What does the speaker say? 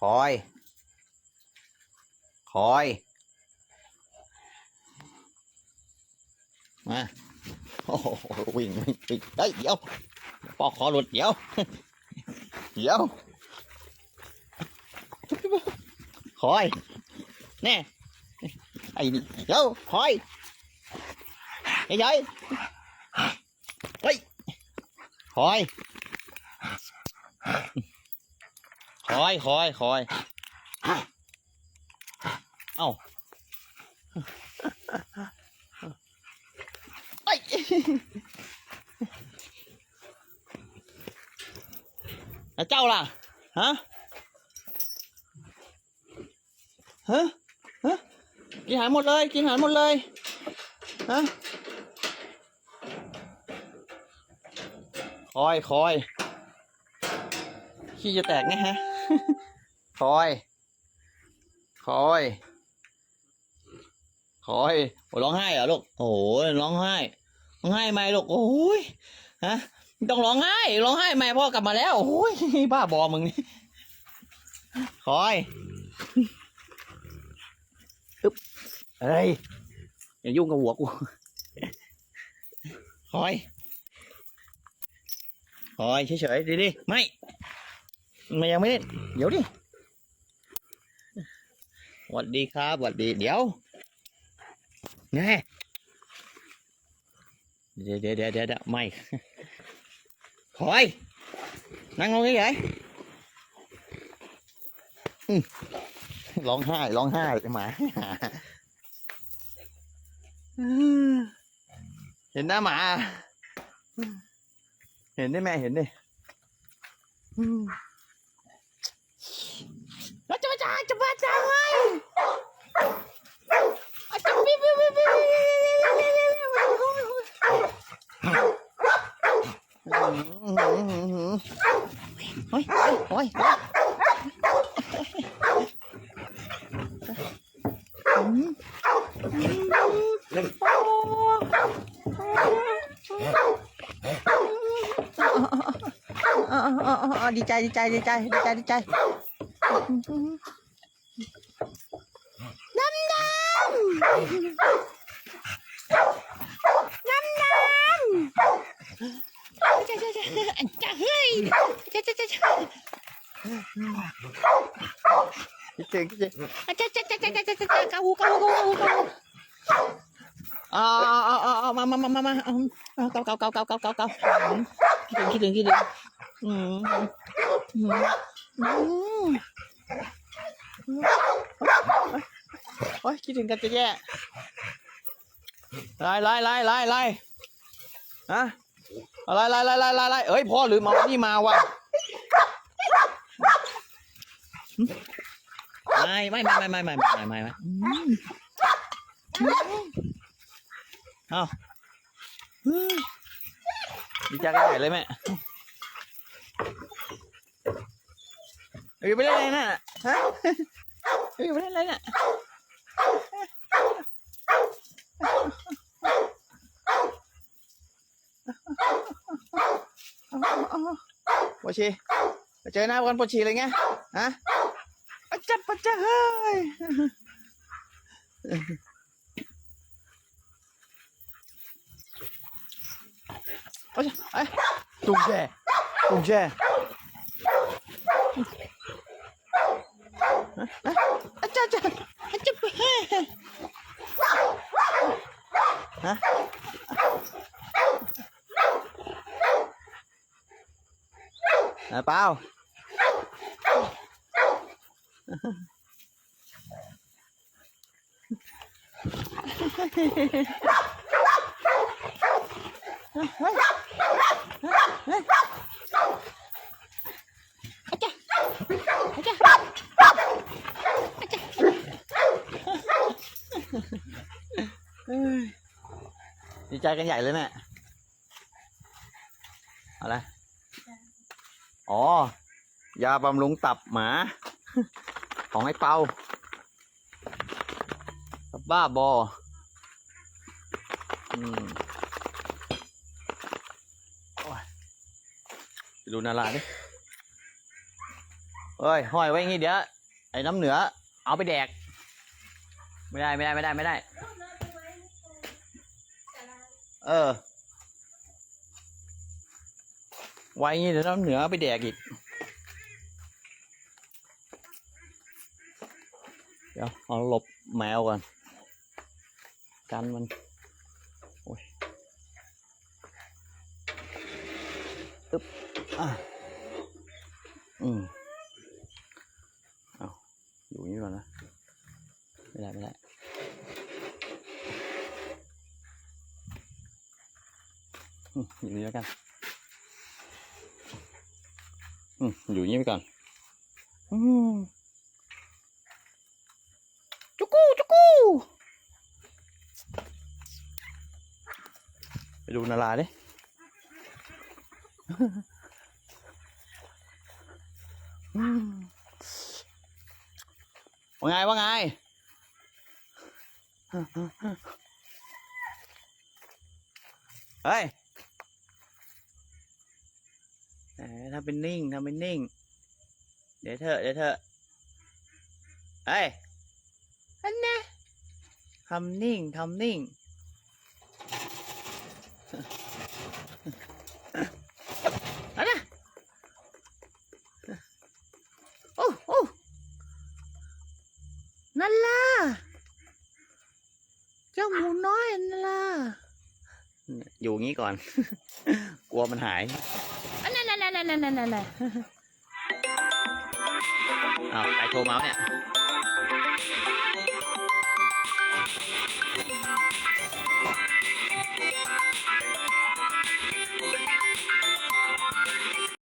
คอย คอย มา โอ้โหวิ่งวิ่งวิ่งเฮ้ยเดี๋ยวปอกคอหลุดเดี๋ยว เดี๋ยว คอย แน่ไอ้นี่เดี๋ยวคอยไอ้ยัยเฮ้ยคอย คอยคอยคอยเอ้าไอ้ยแล้วเจ้าล่ะ ฮะ ฮะ ฮะ กินหารหมดเลย กินหารหมดเลย ฮะ คอยคอยขี้จะแตกไงฮะ คอย คอย คอยโอ้ร้องไห้เหรอลูก โอ้ยร้องไห้ ร้องไห้ไหมลูก โอ้ย ฮะ ต้องร้องไห้ ร้องไห้ไหมพ่อกลับมาแล้ว โอ้ย บ้าบอมึงนี่ คอยอึ๊บเฮ้ย อย่ายุ่งกับหัวกู คอย คอยเฉยๆดิดิไม่ มันยังไม่เล่นเดี๋ยวดิสวัสดีครับสวัสดี เดี๋ยวแน่เดี๋ยวเดี๋ยวเดี๋ยวเดี๋ยวเดี๋ยวไม่คอยนั่งลงเฉยๆร้องไห้ร้องไห้หมาเห็นหน้าหมา เห็นได้แม่เห็นดิ nó chụp ra chụp ra chụp ra chụp bi bi bi bi ôi ôi ôi đi chơi đi chơi đi chơi đi chơi đi chơi Năm năm Năm năm Chà chà chà Chà hơi Chà chà chà chà Chà chà chà chà chà chà chà Cà hù cà hù cà hù cà hù À, à, à, à, mà, mà, mà, mà, mà, cao, cao, cao, cao, cao, cao, cao, kia đường, kia đường, kia đường, ừ, ừ, ừ. โอ้ยคิดถึงกันจะแย่ไล่ไล่ไล่ไล่ไล่ฮะไล่ไล่ไล่ไล่ไล่ไล่เอ้ยพ่อหรือมานี่มาวะไม่ไม่ไม่ไม่ไม่ไม่ไม่ไม่ไม่เอาดีใจกันใหญ่เลยแม่ อยู่ไปเล่นอะไรน่ะฮะอยู่ไปเล่นอะไรน่ะปวชีไปเจอหน้ากันปวชีอะไรเลยไงฮะปะจัดปะจัดเฮ้ยปะจัดไอ้ตุ้งแช่ตุ้งแช่ hả nè bao Ôi. ดีใจกันใหญ่เลยแม่เอาละอ๋อยาบำรุงตับหมา ของไอ้เปาตับบ้าบออืมอดูนาราดิเฮ้ยห้อยไว้งงี้เดี๋ยวไอ้น้ำเหนือ เอาไปแดก ไม่ได้ไม่ได้ไม่ได้ไม่ได้ เออ ไว้งี้เดี๋ยวน้ำเหนือไปแดกอีก เดี๋ยวเอาหลบแมวก่อน กันมัน โอ้ยตึ๊บอะอืม เอาอยู่นี้ก่อนนะ ไม่ได้ ไม่ได้ อยู่นี่แล้วกันอืมอยู่นี้ไปก่อนอืมจุกูจุกูไปดูนาราดิว่าไงว่าไงเฮ้ยแหม ทำเป็นนิ่งทำเป็นนิ่ง เดี๋ยวเถอะเดี๋ยวเถอะเฮ้ยอันนะทำนิ่งทำนิ่งเอานะโอ้โอ้นั่นล่ะ เจ้าหมูน้อยนั่นล่ะ อยู่งี้ก่อน กลัวมันหายอันนั่นนั่น นั่นนั่นนั่นนั่นอ้าวใครโทรมาเนี่ย